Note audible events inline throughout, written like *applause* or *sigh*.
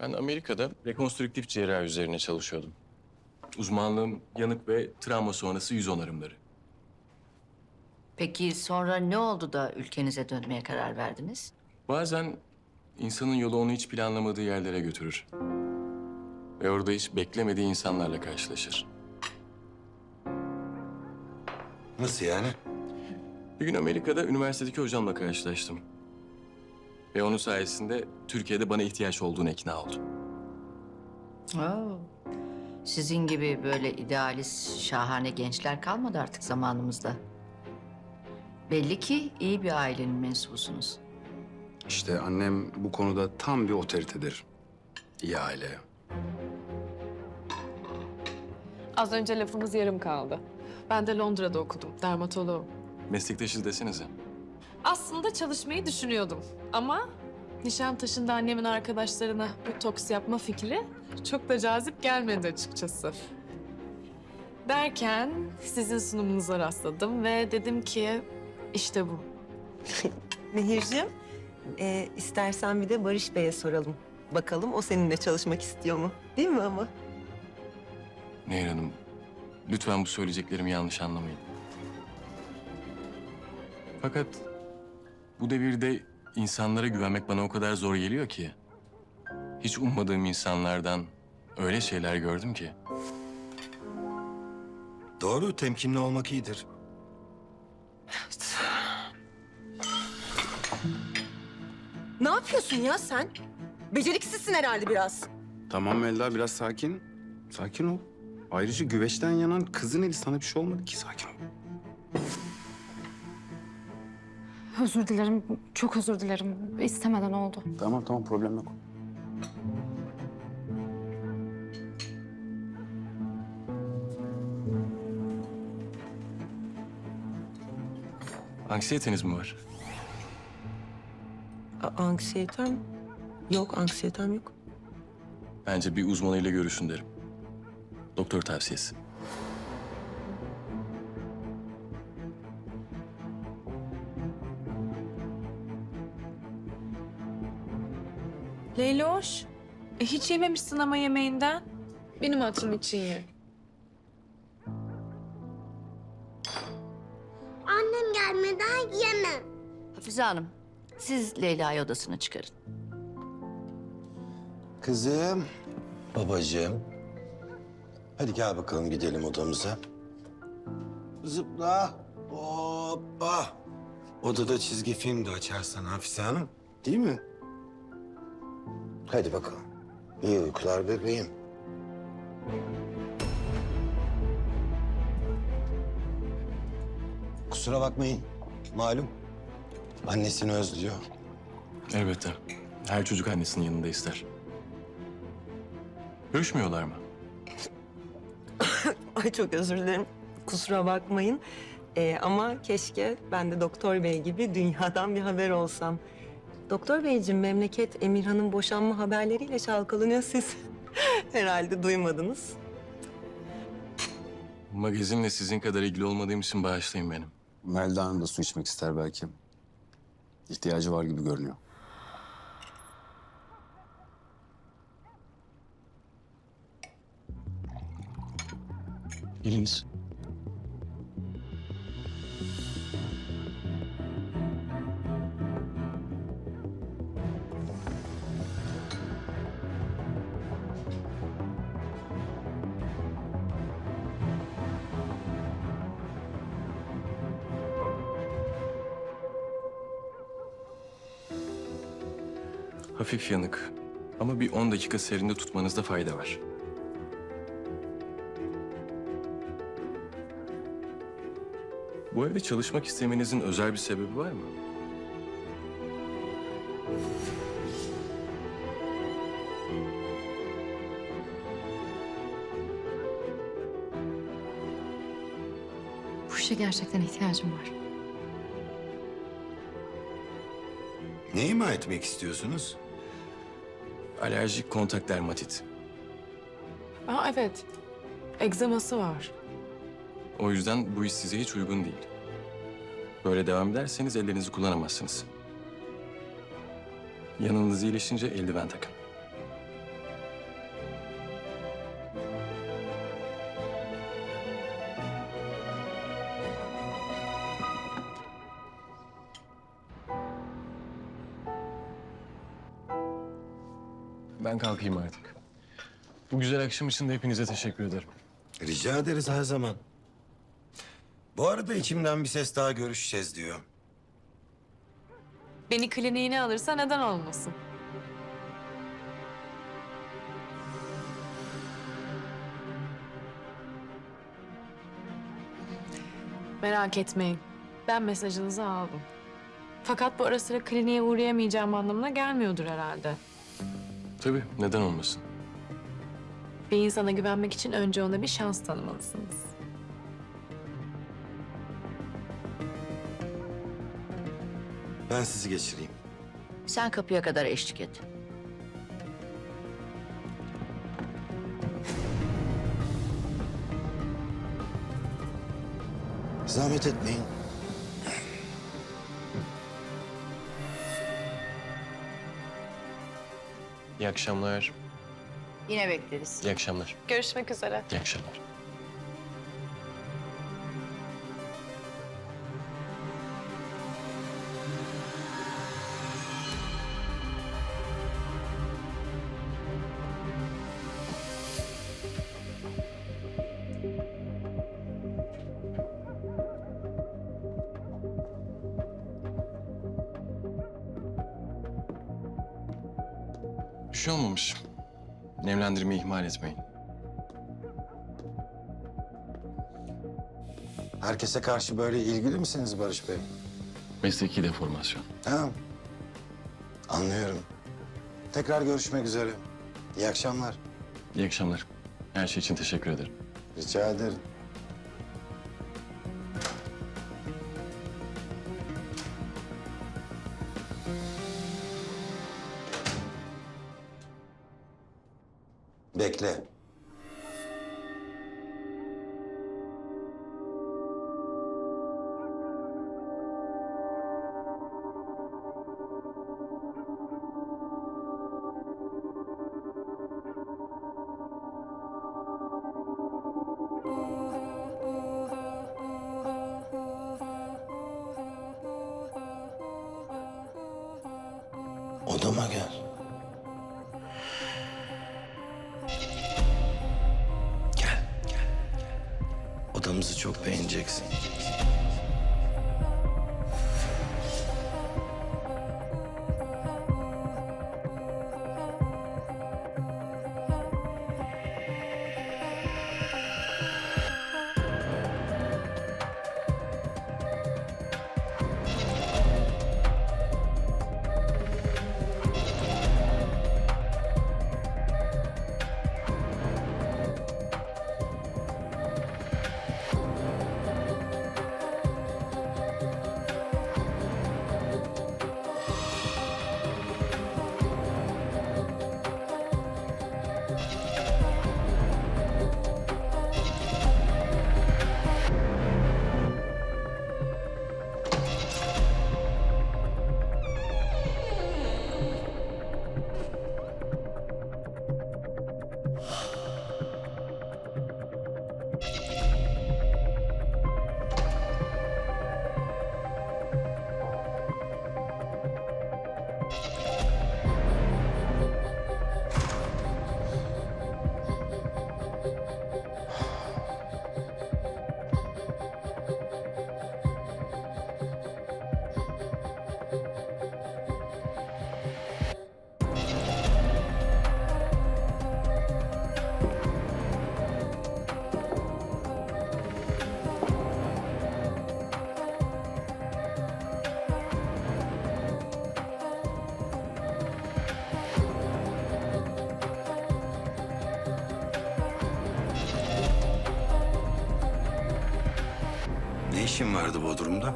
Ben Amerika'da rekonstrüktif cerrahi üzerine çalışıyordum. Uzmanlığım yanık ve travma sonrası yüz onarımları. Peki sonra ne oldu da ülkenize dönmeye karar verdiniz? Bazen insanın yolu onu hiç planlamadığı yerlere götürür. Ve orada hiç beklemediği insanlarla karşılaşır. Nasıl yani? Bir gün Amerika'da üniversitedeki hocamla karşılaştım. Ve onun sayesinde Türkiye'de bana ihtiyaç olduğunu ikna oldum. Oo. Sizin gibi böyle idealist, şahane gençler kalmadı artık zamanımızda. Belli ki iyi bir ailenin mensubusunuz. İşte annem bu konuda tam bir otoritedir. İyi aile. Az önce lafımız yarım kaldı. Ben de Londra'da okudum, dermatoloğum. Meslektaşız desenize. Aslında çalışmayı düşünüyordum ama Nişantaşı'nda annemin arkadaşlarına botoks yapma fikri çok da cazip gelmedi açıkçası. Derken sizin sunumunuza rastladım ve dedim ki işte bu. *laughs* Nehir'cim, e, istersen bir de Barış Bey'e soralım. Bakalım o seninle çalışmak istiyor mu? Değil mi ama? Nehir Hanım, lütfen bu söyleyeceklerimi yanlış anlamayın. Fakat bu devirde insanlara güvenmek bana o kadar zor geliyor ki. Hiç ummadığım insanlardan öyle şeyler gördüm ki. Doğru, temkinli olmak iyidir. Ne yapıyorsun ya sen? Beceriksizsin herhalde biraz. Tamam Melda biraz sakin. Sakin ol. Ayrıca güveçten yanan kızın eli sana bir şey olmadı ki sakin ol. Özür dilerim, çok özür dilerim. İstemeden oldu. Tamam tamam problem yok. Anksiyeteniz mi var? A- anksiyetem? Yok, anksiyetem yok. Bence bir uzmanıyla görüşün derim. Doktor tavsiyesi. Leyloş, e, hiç yememişsin ama yemeğinden. Benim hatırım için ye. Annem gelmeden yemem. Hafize Hanım, siz Leyla'yı odasına çıkarın. Kızım, babacığım. Hadi gel bakalım gidelim odamıza. Zıpla. Hoppa. Odada çizgi film de açarsan Hafize Hanım. Değil mi? Hadi bakalım. İyi uykular bebeğim. Kusura bakmayın. Malum. Annesini özlüyor. Elbette. Her çocuk annesinin yanında ister. Görüşmüyorlar mı? *coughs* Ay çok özür dilerim. Kusura bakmayın. E, ama keşke ben de Doktor Bey gibi dünyadan bir haber olsam. Doktor Beyciğim, memleket Emirhan'ın boşanma haberleriyle çalkalanıyor. Siz *laughs* herhalde duymadınız. Magazinle sizin kadar ilgili olmadığım için bağışlayın benim. Melda Hanım da su içmek ister belki. İhtiyacı var gibi görünüyor. Geliniz. Hafif yanık. Ama bir 10 dakika serinde tutmanızda fayda var. Bu evde çalışmak istemenizin özel bir sebebi var mı? Bu işe gerçekten ihtiyacım var. Ne ima etmek istiyorsunuz? Alerjik kontak dermatit. Aa evet, egzaması var. O yüzden bu iş size hiç uygun değil. Böyle devam ederseniz ellerinizi kullanamazsınız. Yanınız iyileşince eldiven takın. Ben kalkayım artık. Bu güzel akşam için de hepinize teşekkür ederim. Rica ederiz her zaman. Bu arada içimden bir ses daha görüşeceğiz diyor. Beni kliniğine alırsa neden olmasın? Merak etmeyin. Ben mesajınızı aldım. Fakat bu ara sıra kliniğe uğrayamayacağım anlamına gelmiyordur herhalde. Tabii, neden olmasın? Bir insana güvenmek için önce ona bir şans tanımalısınız. Ben sizi geçireyim. Sen kapıya kadar eşlik et. Zahmet etmeyin. İyi akşamlar. Yine bekleriz. İyi akşamlar. Görüşmek üzere. İyi akşamlar. Şey olmamış. Nemlendirmeyi ihmal etmeyin. Herkese karşı böyle ilgili misiniz Barış Bey? Mesleki deformasyon. Ha. Anlıyorum. Tekrar görüşmek üzere. İyi akşamlar. İyi akşamlar. Her şey için teşekkür ederim. Rica ederim. Bekle. Odama gel. Odamızı çok beğeneceksin. İşin vardı Bodrum'da?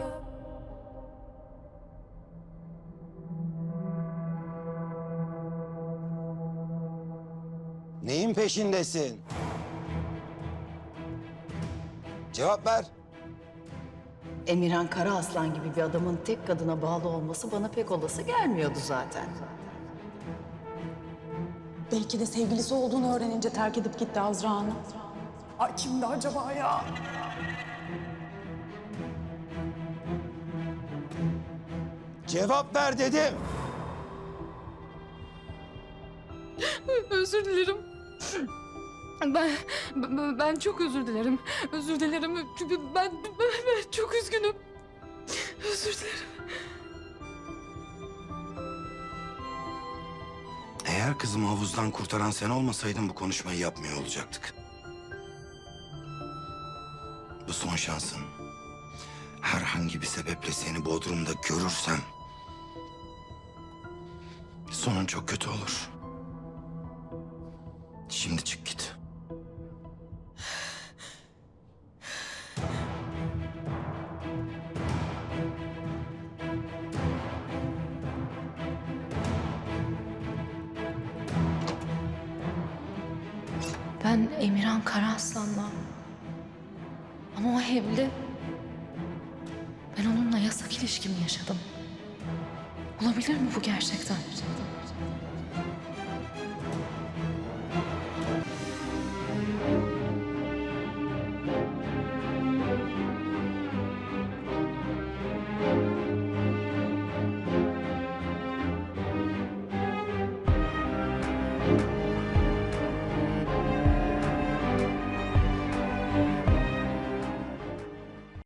Neyin peşindesin? Cevap ver. Emirhan Karaaslan gibi bir adamın tek kadına bağlı olması bana pek olası gelmiyordu zaten. Belki de sevgilisi olduğunu öğrenince terk edip gitti Azra Hanım. Ay kimdi acaba ya? Cevap ver dedim. Özür dilerim. Ben, ben, ben çok özür dilerim. Özür dilerim. Çünkü ben, ben, ben çok üzgünüm. Özür dilerim. Eğer kızımı havuzdan kurtaran sen olmasaydın bu konuşmayı yapmıyor olacaktık. Bu son şansın. Herhangi bir sebeple seni Bodrum'da görürsem... ...sonun çok kötü olur. Şimdi çık git. Ben Emirhan Karaaslan'la. Ama o evli. Ben onunla yasak ilişkimi yaşadım. Olabilir mi bu gerçekten?